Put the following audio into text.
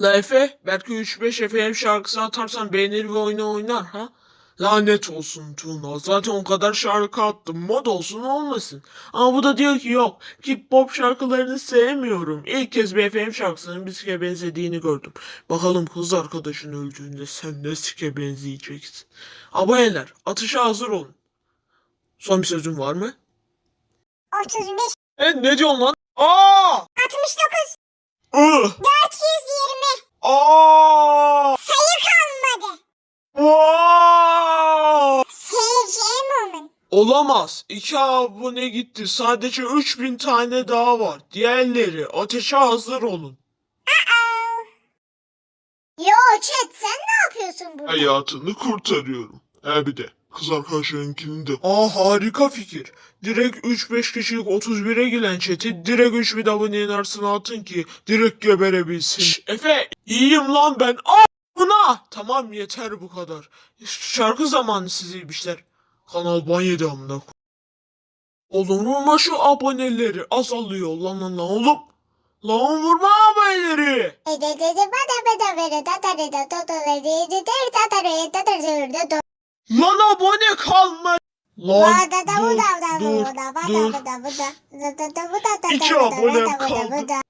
La Efe, belki 3-5 FM şarkısı atarsan beğenir ve oyunu oynar ha? Lanet olsun Tuna. Zaten o kadar şarkı attım. Mod olsun olmasın. Ama bu da diyor ki yok. Ki pop şarkılarını sevmiyorum. İlk kez bir FM şarkısının bir sike benzediğini gördüm. Bakalım kız arkadaşın öldüğünde sen ne sike benzeyeceksin. Aboneler atışa hazır olun. Son bir sözün var mı? 35, E ne diyorsun lan? Aa! 69, Ih! Olamaz. İki abone gitti. Sadece 3000 tane daha var. Diğerleri ateşe hazır olun. Yo chat sen ne yapıyorsun burada? Hayatını kurtarıyorum. He bir de kız arkadaşlarınkini de. Aa harika fikir. Direkt 3-5 kişilik 31'e gelen chat'i direkt 3000 abonenin arasına atın ki direkt geberebilsin. Şş, Efe iyiyim lan ben. Aa buna. Tamam yeter bu kadar. Şarkı zamanı siziymişler. Kanal ban yedi amına Oğlum vurma şu aboneleri azalıyor lan lan lan oğlum. Lan vurma aboneleri. Lan abone kalma. Lan dur dur dur. İki abone kaldı.